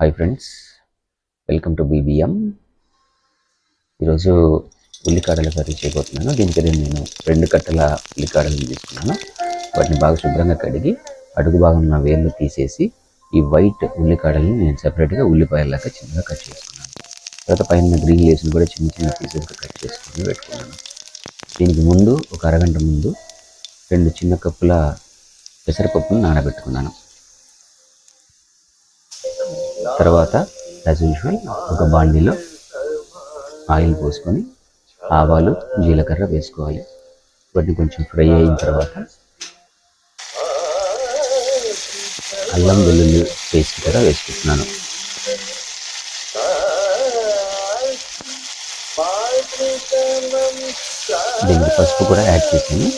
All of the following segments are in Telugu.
Hi friends welcome to BBM ఈరోజు ఉల్లికాడల కర్రీ చేయబోతున్నాను. దీనికి నేను రెండు కట్టల ఉల్లికాడలను తీసుకున్నాను. వాటిని బాగా శుభ్రంగా కడిగి అడుగు భాగం ఉన్న వేళ్ళు తీసేసి ఈ వైట్ ఉల్లికాడల్ని నేను సెపరేట్గా ఉల్లిపాయలాగా చిన్నగా కట్ చేసుకున్నాను. తర్వాత పైన గ్రీన్ లేస్ని కూడా చిన్న చిన్న పీసెస్గా కట్ చేసుకుని పెట్టుకున్నాను. దీనికి ముందు ఒక అరగంట ముందు రెండు చిన్న కప్పుల పెసరపప్పును నానబెట్టుకున్నాను. తర్వాత యాజ్ యూజువల్ ఒక బాండీలో ఆయిల్ పోసుకొని ఆవాలు జీలకర్ర వేసుకోవాలి. వాటిని కొంచెం ఫ్రై అయిన తర్వాత అల్లం వెల్లుల్లి పేస్ట్ కూడా వేసుకుంటున్నాను. దీనికి పసుపు కూడా యాడ్ చేసాను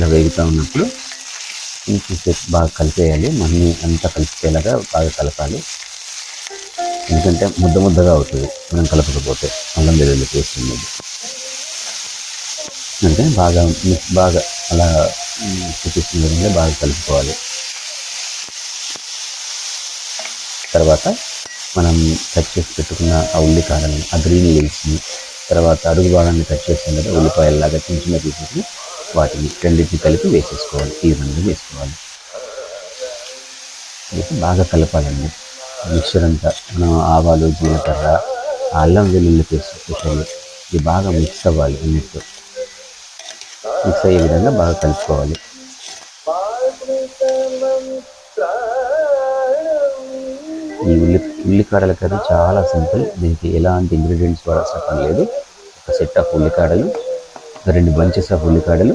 ఇలా వేగుతూ ఉన్నప్పుడు ఇంకొంచెం బాగా కలిపేయాలి. మళ్ళీ అంతా కలిపేలాగా బాగా కలపాలి. ఎందుకంటే ముద్ద ముద్దగా అవుతుంది. మనం కలపకపోతే అల్లం వెల్లుల్లి పేస్ట్ అనేది. అంటే బాగా మిక్స్ బాగా అలా చూపిస్తున్న విధంగా బాగా కలుపుకోవాలి. తర్వాత మనం కట్ చేసి పెట్టుకున్న ఆ ఉల్లికాయలని ఆ గ్రీన్ లీవ్స్ని తర్వాత అడుగు భాగాన్ని కట్ చేసిన ఉల్లిపాయలు ఉల్లిపాయల్లాగా చిన్న చిన్న పీసెస్ని వాటిని రెండింటిని కలిపి వేసేసుకోవాలి ఈ విధంగా వేసుకోవాలి. వేసి బాగా కలపాలండి. మిక్చర్ అంతా మనం ఆవాలు జీలకర్ర అల్లం వెల్లుల్లి పేస్ట్ ఇది బాగా మిక్స్ అవ్వాలి అన్నిటితో. మిక్స్ అయ్యే విధంగా బాగా కలుపుకోవాలి. ఈ ఉల్లి ఉల్లికాడల కర్రీ చాలా సింపుల్. దీనికి ఎలాంటి ఇంగ్రీడియంట్స్ వాడాల్సిన పని లేదు ఒక సెట్ ఆఫ్ ఉల్లికాడలు రెండు బంచెస్ ఆఫ్ ఉల్లికాడలు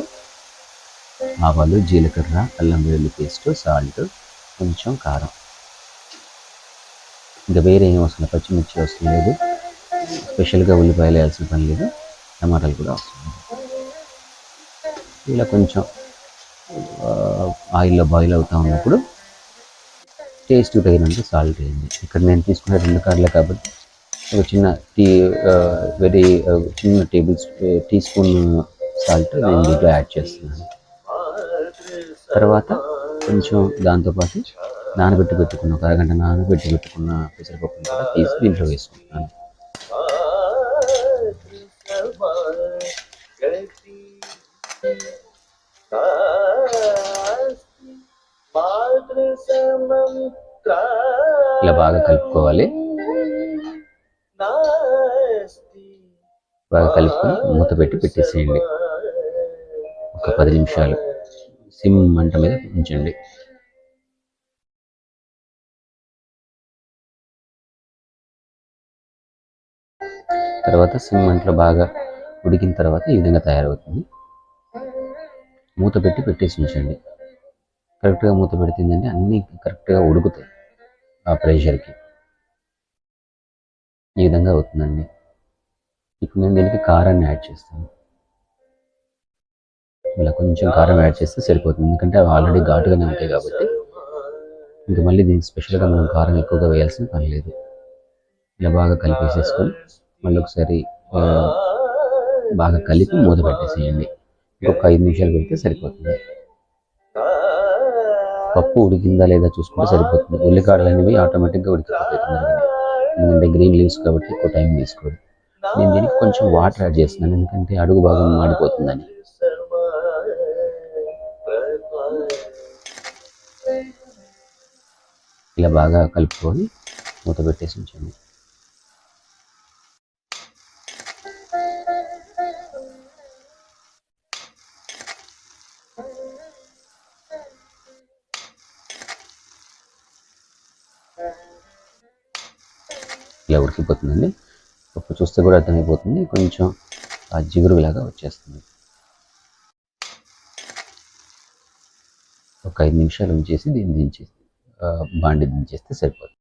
ఆవాలు జీలకర్ర అల్లం వెల్లుల్లి పేస్ట్ సాల్ట్ కొంచెం కారం. ఇంకా వేరే ఏం అవసరం పచ్చిమిర్చి అవసరం లేదు. స్పెషల్గా ఉల్లిపాయలు వేయాల్సిన పని లేదు టమాటాలు కూడా అవసరం లేదు. ఇలా కొంచెం ఆయిల్లో బాయిల్ అవుతూ ఉన్నప్పుడు టేస్ట్ తగినంత సాల్ట్ వేయండి. ఇక్కడ నేను తీసుకున్న రెండు కార్లే కాబట్టి ఒక చిన్న టీ వెరీ చిన్న టేబుల్ టీ స్పూన్ సాల్ట్ నేను దీంట్లో యాడ్ చేస్తున్నాను. తర్వాత కొంచెం దాంతోపాటు నానబెట్టి పెట్టుకున్న ఒక అరగంట నానబెట్టి పెట్టుకున్న పెసరపప్పును కూడా తీసి దీంట్లో వేసుకుంటున్నాను. ఇలా బాగా కలుపుకోవాలి. బాగా కలుపుకొని మూత పెట్టి పెట్టేసేయండి. ఒక పది నిమిషాలు. సిమ్ మంట మీద ఉంచండి. తర్వాత సిమ్ మంటలో బాగా ఉడికిన తర్వాత ఈ విధంగా తయారవుతుంది. మూత పెట్టి పెట్టేసి ఉంచండి. కరెక్ట్గా మూత పెడుతుందంటే అన్నీ కరెక్ట్గా ఉడుకుతాయి. ఆ ప్రెషర్కి. ఈ విధంగా అవుతుందండి. ఇప్పుడు నేను దీనికి కారాన్ని యాడ్ చేస్తాను. ఇలా కొంచెం కారం యాడ్ చేస్తే సరిపోతుంది. ఎందుకంటే అవి ఆల్రెడీ ఘాటుగానే ఉంటాయి కాబట్టి. ఇంకా మళ్ళీ దీనికి స్పెషల్గా మనం కారం ఎక్కువగా వేయాల్సిన పని లేదు. ఇలా బాగా కలిపేసేసుకొని మళ్ళీ ఒకసారి బాగా కలిపి మూత పెట్టేసేయండి. ఇంకొక ఐదు నిమిషాలు పెడితే సరిపోతుంది. పప్పు ఉడికిందా లేదా చూసుకుంటే సరిపోతుంది. ఉల్లికాడలు అనేవి ఆటోమేటిక్గా ఉడికిపోతాయి ఎందుకంటే గ్రీన్ లీవ్స్ కాబట్టి ఎక్కువ టైం తీసుకోదు. నేను దీనికి కొంచెం వాటర్ యాడ్ చేస్తున్నాను ఎందుకంటే అడుగు భాగం మాడిపోతుందని. ఇలా బాగా కలుపుకొని మూత పెట్టేసి ఉంచండి. ఇలా ఉడికిపోతుందండి. ఇప్పుడు చూస్తే కూడా అర్థమైపోతుంది. కొంచెం ఆ జిగురులాగా వచ్చేస్తుంది. ఒక ఐదు నిమిషాలు ఉంచేసి దీన్ని దించేసి బాండి దించేస్తే సరిపోతుంది.